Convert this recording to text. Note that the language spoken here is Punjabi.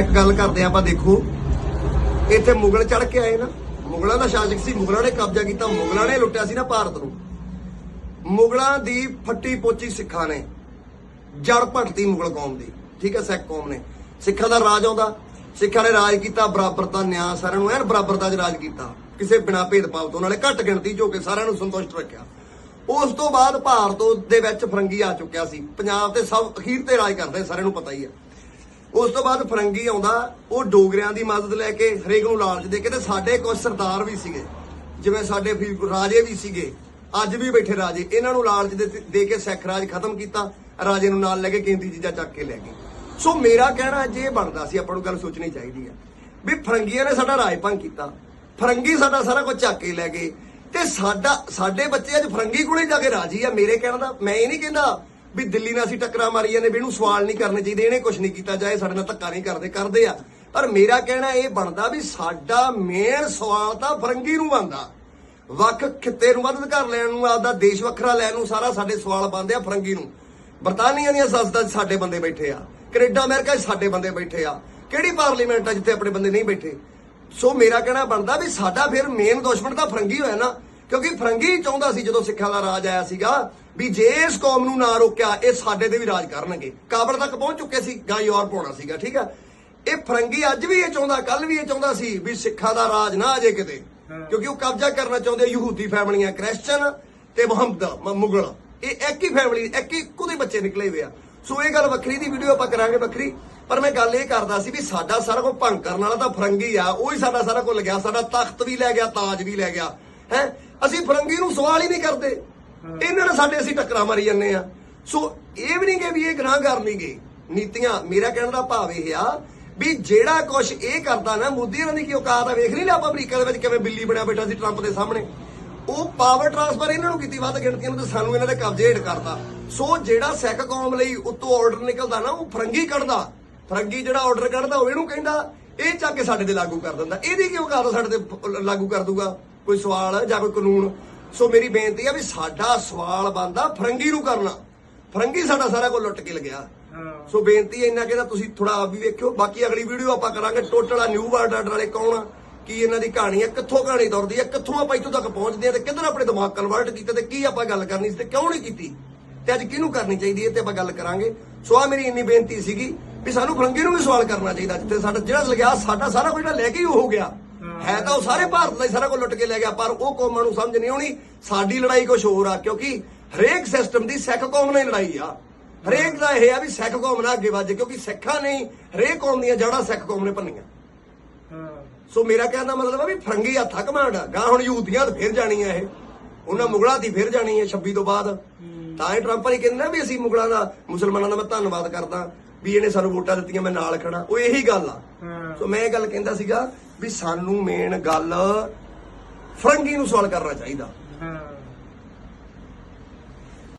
ਇੱਕ ਗੱਲ ਕਰਦੇ ਹਾਂ ਆਪਾਂ, ਦੇਖੋ। ਇੱਥੇ ਮੁਗਲ ਚੜ ਕੇ ਆਏ ਨਾ। ਮੁਗਲਾਂ ਦਾ ਸ਼ਾਸਕ ਸੀ, ਮੁਗਲਾਂ ਨੇ ਕਬਜ਼ਾ ਕੀਤਾ। ਮੁਗਲਾਂ ਨੇ ਲੁੱਟਿਆ ਸੀ ਨਾ ਭਾਰਤ ਨੂੰ। ਮੁਗਲਾਂ ਦੀ ਫੱਟੀ ਪੋਚੀ ਸਿੱਖਾਂ ਨੇ। ਜੜ ਭਟਤੀ ਮੁਗਲ ਕੌਮ ਦੀ। ਠੀਕ ਹੈ, ਸਿੱਖ ਕੌਮ ਨੇ। ਸਿੱਖਾਂ ਦਾ ਰਾਜ ਆਉਂਦਾ। ਸਿੱਖਾਂ ਨੇ ਰਾਜ ਕੀਤਾ, ਬਰਾਬਰਤਾ, ਨਿਆਂ ਸਾਰਿਆਂ ਨੂੰ। ਐਨ ਬਰਾਬਰਤਾ 'ਚ ਰਾਜ ਕੀਤਾ। ਕਿਸੇ ਬਿਨਾ ਭੇਦਭਾਵ ਤੋਂ ਉਹਨਾਂ ਨੇ ਘੱਟ ਗਿਣਤੀ ਜੋ ਕਿ ਸਾਰਿਆਂ ਨੂੰ ਸੰਤੁਸ਼ਟ ਰੱਖਿਆ। ਉਸ ਤੋਂ ਬਾਅਦ ਭਾਰਤ ਦੇ ਵਿੱਚ ਫਰੰਗੀ ਆ ਚੁੱਕਿਆ ਸੀ। ਪੰਜਾਬ ਤੇ ਸਭ ਅਖੀਰ ਤੇ ਰਾਜ ਕਰਦੇ, ਸਾਰਿਆਂ ਨੂੰ ਪਤਾ ਹੀ ਹੈ। ਉਸ ਤੋਂ ਬਾਅਦ ਫਰੰਗੀ ਆਉਂਦਾ, ਉਹ ਡੋਗਰਿਆਂ ਦੀ ਮਦਦ ਲੈ ਕੇ ਹਰੇਕ ਨੂੰ ਲਾਲਚ ਦੇ ਕੇ ਤੇ ਸਾਡੇ ਕੁਝ ਸਰਦਾਰ ਵੀ ਸੀਗੇ। ਜਿਵੇਂ ਸਾਡੇ ਰਾਜੇ ਵੀ ਸੀਗੇ, ਅੱਜ ਵੀ ਬੈਠੇ ਰਾਜੇ। ਇਹਨਾਂ ਨੂੰ ਲਾਲਚ ਦੇ ਕੇ ਸਿੱਖ ਰਾਜ ਖਤਮ ਕੀਤਾ, ਰਾਜੇ ਨੂੰ ਨਾਲ ਲੈ ਕੇ ਕੀਮਤੀ ਚੀਜ਼ਾਂ ਚੱਕ ਕੇ ਲੈ ਗਏ। ਸੋ ਮੇਰਾ ਕਹਿਣਾ ਜੇ ਬਣਦਾ ਸੀ, ਆਪਾਂ ਨੂੰ ਗੱਲ ਸੋਚਣੀ ਚਾਹੀਦੀ ਹੈ, ਵੀ ਫਰੰਗੀਆਂ ਨੇ ਸਾਡਾ ਰਾਜ ਭੰਗ ਕੀਤਾ। ਫਰੰਗੀ ਸਾਡਾ ਸਾਰਾ ਕੁਝ ਚੱਕ ਕੇ ਲੈ ਗਏ। ਤੇ ਸਾਡਾ ਸਾਡੇ ਬੱਚੇ ਅੱਜ ਫਰੰਗੀ ਕੋਲੇ ਜਾ ਕੇ ਰਾਜੀ ਆ, ਮੇਰੇ ਕਹਿਣ ਦਾ ਮੈਂ ਇਹ ਨਹੀਂ ਕਹਿੰਦਾ ਵੀ ਦਿੱਲੀ ਨਾਲ ਅਸੀਂ ਟੱਕਰਾਂ ਮਾਰੀਆਂ ਨੇ ਵੀ ਇਹਨੂੰ ਸਵਾਲ ਨਹੀਂ ਕਰਨੇ ਚਾਹੀਦੇ, ਇਹਨੇ ਕੁਝ ਨਹੀਂ ਕੀਤਾ ਜਾਏ, ਸਾਡੇ ਨਾਲ ਧੱਕਾ ਨਹੀਂ ਕਰਦੇ ਕਰਦੇ ਆ। ਪਰ ਮੇਰਾ ਕਹਿਣਾ ਇਹ ਬਣਦਾ ਵੀ ਸਾਡਾ ਮੇਨ ਸਵਾਲ ਤਾਂ ਫਰੰਗੀ ਨੂੰ ਬਣਦਾ। ਵੱਖ ਖਿੱਤੇ ਨੂੰ ਮਦਦ ਕਰ ਲੈਣ ਨੂੰ, ਆਪਦਾ ਦੇਸ਼ ਵੱਖਰਾ ਲੈਣ ਨੂੰ ਸਾਰਾ ਸਾਡੇ ਸਵਾਲ ਬਣਦੇ ਆ ਫਰੰਗੀ ਨੂੰ। ਬਰਤਾਨੀਆ ਦੀਆਂ ਸੰਸਦਾਂ 'ਚ ਸਾਡੇ ਬੰਦੇ ਬੈਠੇ ਆ। ਕੈਨੇਡਾ, ਅਮਰੀਕਾ 'ਚ ਸਾਡੇ ਬੰਦੇ ਬੈਠੇ ਆ। ਕਿਹੜੀ ਪਾਰਲੀਮੈਂਟ ਆ ਜਿੱਥੇ ਆਪਣੇ ਬੰਦੇ ਨਹੀਂ ਬੈਠੇ? ਸੋ ਮੇਰਾ ਕਹਿਣਾ ਬਣਦਾ ਵੀ ਸਾਡਾ ਫਿਰ ਮੇਨ ਦੁਸ਼ਮਣ ਤਾਂ ਫਰੰਗੀ ਹੋਇਆ ਨਾ। ਕਿਉਂਕਿ ਫਰੰਗੀ ਚਾਹੁੰਦਾ ਸੀ ਜਦੋਂ ਸਿੱਖਾਂ ਦਾ ਰਾਜ ਆਇਆ ਸੀਗਾ ਵੀ ਜੇ ਇਸ ਕੌਮ ਨੂੰ ਨਾ ਰੋਕਿਆ ਇਹ ਸਾਡੇ ਤੇ ਵੀ ਰਾਜ ਕਰਨਗੇ। ਕਾਬਲ ਤੱਕ ਪਹੁੰਚ ਚੁੱਕੇ ਸੀ ਗਾਂ ਯੂਰਪ ਹੋਣਾ ਸੀਗਾ ਠੀਕ ਆ? ਇਹ ਫਰੰਗੀ ਅੱਜ ਵੀ ਇਹ ਚਾਹੁੰਦਾ ਕੱਲ ਵੀ ਇਹ ਚਾਹੁੰਦਾ ਸੀ ਵੀ ਸਿੱਖਾਂ ਦਾ ਰਾਜ ਨਾ ਆ ਜੇ ਕਿਤੇ। ਕਿਉਂਕਿ ਉਹ ਕਬਜ਼ਾ ਕਰਨਾ ਚਾਹੁੰਦੇ ਯਹੂਦੀ ਫੈਮਲੀਆਂ ਕ੍ਰਿਸਚਨ ਤੇ ਮੁਹੰਮਦ ਮੁਗਲ। ਇਹ ਇੱਕ ਹੀ ਫੈਮਿਲੀ ਇੱਕ ਹੀ ਇੱਕੋ ਦੇ ਬੱਚੇ ਨਿਕਲੇ ਹੋਏ ਆ। ਸੋ ਇਹ ਗੱਲ ਵੱਖਰੀ ਦੀ ਵੀਡੀਓ ਆਪਾਂ ਕਰਾਂਗੇ ਵੱਖਰੀ ਪਰ ਮੈਂ ਗੱਲ ਇਹ ਕਰਦਾ ਸੀ ਵੀ ਸਾਡਾ ਸਾਰਾ ਕੁਝ ਭੰਗ ਕਰਨ ਵਾਲਾ ਤਾਂ ਫਰੰਗੀ ਆ ਉਹ ਹੀ ਸਾਡਾ ਸਾਰਾ ਕੁਝ ਲੱਗਿਆ ਸਾਡਾ ਤਖਤ ਵੀ ਲੈ ਗਿਆ ਤਾਜ ਵੀ ਲੈ ਗਿਆ ਹੈ? ਅਸੀਂ ਫਰੰਗੀ ਨੂੰ ਸਵਾਲ ਹੀ ਨਹੀਂ ਕਰਦੇ। ਇਹਨਾਂ ਨੇ ਸਾਡੇ ਅਸੀਂ ਟੱਕਰਾਂ ਮਾਰੀ ਜੰਨੇ ਆ ਸੋ ਇਹ ਵੀ ਨਹੀਂ ਕਿ ਵੀ ਇਹ ਗੁਨਾਹਗਾਰ ਨਹੀਂ ਗਏ। ਨੀਤੀਆਂ ਮੇਰਾ ਕਹਿਣ ਦਾ ਭਾਵ ਇਹ ਆ ਵੀ ਜਿਹੜਾ ਕੁਝ ਇਹ ਕਰਦਾ ਨਾ ਮੋਦੀ ਇਹਨਾਂ ਦੀ ਕੀ ਔਕਾਤ ਆ? ਵੇਖ ਨਹੀਂ ਲਿਆ ਆਪਾਂ ਅਮਰੀਕਾ ਦੇ ਵਿੱਚ ਕਿਵੇਂ ਬਿੱਲੀ ਬਣਿਆ ਬੈਠਾ ਸੀ ਟਰੰਪ ਦੇ ਸਾਹਮਣੇ? ਉਹ ਪਾਵਰ ਟ੍ਰਾਂਸਫਰ ਇਹਨਾਂ ਨੂੰ ਕੀਤੀ ਵੱਧ ਗਿਣਤੀਆਂ ਨੂੰ ਤੇ ਸਾਨੂੰ ਇਹਨਾਂ ਦੇ ਕਬਜ਼ੇ ਹੇਠ ਕਰਤਾ। ਸੋ ਜਿਹੜਾ ਸਿੱਖ ਕੌਮ ਲਈ ਉੱਤੋਂ ਆਰਡਰ ਨਿਕਲਦਾ ਨਾ ਉਹ ਫਰੰਗੀ ਕੱਢਦਾ। ਫਰੰਗੀ ਜਿਹੜਾ ਆਰਡਰ ਕੱਢਦਾ ਉਹ ਇਹਨੂੰ ਕਹਿੰਦਾ ਇਹ ਚੱਕ ਕੇ ਸਾਡੇ ਤੇ ਲਾਗੂ ਕਰ ਦਿੰਦਾ। ਇਹਦੀ ਕੀ ਔਕਾਤ ਆ ਸਾਡੇ ਤੇ ਲਾਗੂ ਕਰ ਦੂਗਾ? ਕੋਈ ਸਵਾਲ ਜਾਂ ਕੋਈ ਕਾਨੂੰਨ? ਸੋ ਮੇਰੀ ਬੇਨਤੀ ਆ ਵੀ ਸਾਡਾ ਸਵਾਲ ਬੰਦਾ ਫਰੰਗੀ ਨੂੰ ਕਰਨਾ। ਫਰੰਗੀ ਸਾਡਾ ਸਾਰਾ ਕੁਝ ਲੁੱਟ ਕੇ ਲਗਿਆ ਸੋ ਬੇਨਤੀ ਹੈ ਇੰਨਾ ਕਹਿੰਦਾ ਤੁਸੀਂ ਥੋੜਾ ਆਪ ਵੀ ਵੇਖਿਓ। ਬਾਕੀ ਅਗਲੀ ਵੀਡੀਓ ਆਪਾਂ ਕਰਾਂਗੇ ਟੋਟਲ ਆ ਨਿਊ ਵਰਲਡ ਆਰਡਰ ਵਾਲੇ ਕੌਣ ਆ ਕੀ ਇਹਨਾਂ ਦੀ ਕਹਾਣੀ ਹੈ ਕਿੱਥੋਂ ਕਹਾਣੀ ਤੁਰਦੀ ਹੈ ਕਿੱਥੋਂ ਆਪਾਂ ਇੱਥੋਂ ਤੱਕ ਪਹੁੰਚਦੇ ਆ ਤੇ ਕਿੱਧਰ ਆਪਣੇ ਦਿਮਾਗ ਕਨਵਰਟ ਕੀਤਾ ਤੇ ਕੀ ਆਪਾਂ ਗੱਲ ਕਰਨੀ ਸੀ ਤੇ ਕਿਉਂ ਨਹੀਂ ਕੀਤੀ? ਤੇ ਅੱਜ ਕਿਹਨੂੰ ਕਰਨੀ ਚਾਹੀਦੀ ਹੈ ਤੇ ਆਪਾਂ ਗੱਲ ਕਰਾਂਗੇ। ਸੋ ਆ ਮੇਰੀ ਇੰਨੀ ਬੇਨਤੀ ਸੀਗੀ ਵੀ ਸਾਨੂੰ ਫਰੰਗੀ ਨੂੰ ਵੀ ਸਵਾਲ ਕਰਨਾ ਚਾਹੀਦਾ ਜਿੱਥੇ ਸਾਡਾ ਜਿਹੜਾ ਲੱਗਿਆ ਸਾਡਾ ਸਾਰਾ ਕੁਝ ਜਿਹੜਾ ਲੈ ਕੇ ਹੀ ਹੋ ਗਿਆ। ਹੈ ਤਾਂ ਉਹ ਸਾਰੇ ਭਾਰਤ ਦਾ ਹੀ ਸਾਰਾ ਕੁਝ ਲੁੱਟ ਕੇ ਲੈ ਗਿਆ ਪਰ ਉਹ ਕੌਮਾਂ ਨੂੰ ਸਮਝ ਨਹੀਂ ਆਉਣੀ ਸਾਡੀ ਲੜਾਈ ਕੁਝ ਹੋਰ ਆ ਕਿਉਂਕਿ ਹਰੇਕ ਸਿਸਟਮ ਦੀ ਸਿੱਖ ਕੌਮ ਨਾਲ ਹੀ ਲੜਾਈ ਆ। ਹਰੇਕ ਦਾ ਇਹ ਆ ਵੀ ਸਿੱਖ ਕੌਮ ਨਾਲ ਅੱਗੇ ਵੱਜੇ ਕਿਉਂਕਿ ਸਿੱਖਾਂ ਨੇ ਹਰੇਕ ਕੌਮ ਦੀਆਂ ਜੜ੍ਹਾਂ ਸਿੱਖ ਕੌਮ ਨੇ ਭੰਨੀਆਂ। ਸੋ ਮੇਰਾ ਕਹਿਣ ਦਾ ਮਤਲਬ ਆ ਵੀ ਫਰੰਗੀ ਹੱਥਾਂ ਕਮਾਂਡ ਗਾ ਹੁਣ ਯਹੂਦੀਆਂ ਤੇ ਫਿਰ ਜਾਣੀ ਆ ਇਹ। ਉਹਨਾਂ ਮੁਗਲਾਂ ਦੀ ਫਿਰ ਜਾਣੀ ਹੈ 26 ਤੋਂ ਬਾਅਦ। ਤਾਂ ਇਹ ਟਰੰਪ ਵਾਲੀ ਕਹਿੰਦੇ ਨਾ ਵੀ ਅਸੀਂ ਮੁਗਲਾਂ ਦਾ ਮੁਸਲਮਾਨਾਂ ਦਾ ਮੈਂ ਧੰਨਵਾਦ ਕਰਦਾ। ਵੀ ਇਹਨੇ ਸਾਨੂੰ ਵੋਟਾਂ ਦਿੱਤੀਆਂ ਮੈਂ ਨਾਲ ਖੜਾ ਉਹ ਇਹੀ ਗੱਲ ਆ। ਸੋ ਮੈਂ ਇਹ ਗੱਲ ਕਹਿੰਦਾ ਸੀਗਾ ਵੀ ਸਾਨੂੰ ਮੇਨ ਗੱਲ ਫਰੰਗੀ ਨੂੰ ਸਵਾਲ ਕਰਨਾ ਚਾਹੀਦਾ।